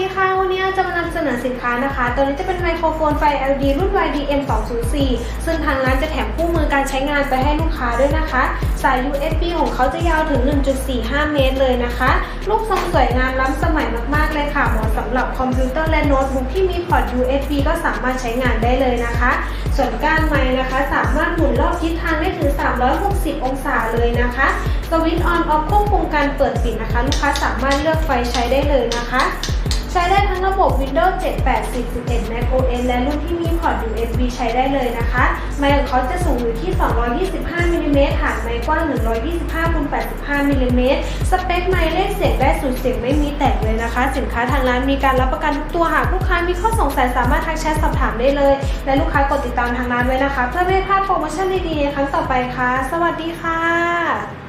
ดีค่ะ วันนี้จะมานำเสนอสินค้านะคะ ตัวนี้จะเป็นไมโครโฟนไฟ LED รุ่น YDM 204ซึ่งทางร้านจะแถมคู่มือการใช้งานไปให้ลูกค้าด้วยนะคะ สาย USB ของเขาจะยาวถึง 1.45 เมตรเลยนะคะ รูปทรงสวยงามล้ำสมัยมากๆเลยค่ะ เหมาะสำหรับคอมพิวเตอร์และโน้ตบุ๊กที่มีพอร์ต USB ก็สามารถใช้งานได้เลยนะคะ ส่วนก้านไม้นะคะ สามารถหมุนรอบทิศทางได้ถึง 360 องศาเลยนะคะสวิตช์ออนออฟควบคุมการเปิดปิดนะคะ ลูกค้าสามารถเลือกไฟใช้ได้เลยนะคะ ใช้ได้ทั้งระบบ Windows 7 8 10 11 Mac OS และรุ่นที่มีพอร์ต USB ใช้ได้เลยนะคะไมค์ของเขาจะสูงอยู่ที่ 225มิลลิเมตรฐานไมค์กว้าง 125คูณ85มิลลิเมตรสเปคไมค์เลขเสียงได้สุดเสียงไม่มีแตกเลยนะคะ สินค้าทางร้านมีการรับประกันทุกตัวหากลูกค้ามีข้อสงสัยสามารถทักแชทสอบถามได้เลย และลูกค้ากดติดตามทางร้านไว้นะคะ เพื่อไม่พลาดโปรโมชั่นดีๆในครั้งต่อไปค่ะ สวัสดีค่ะ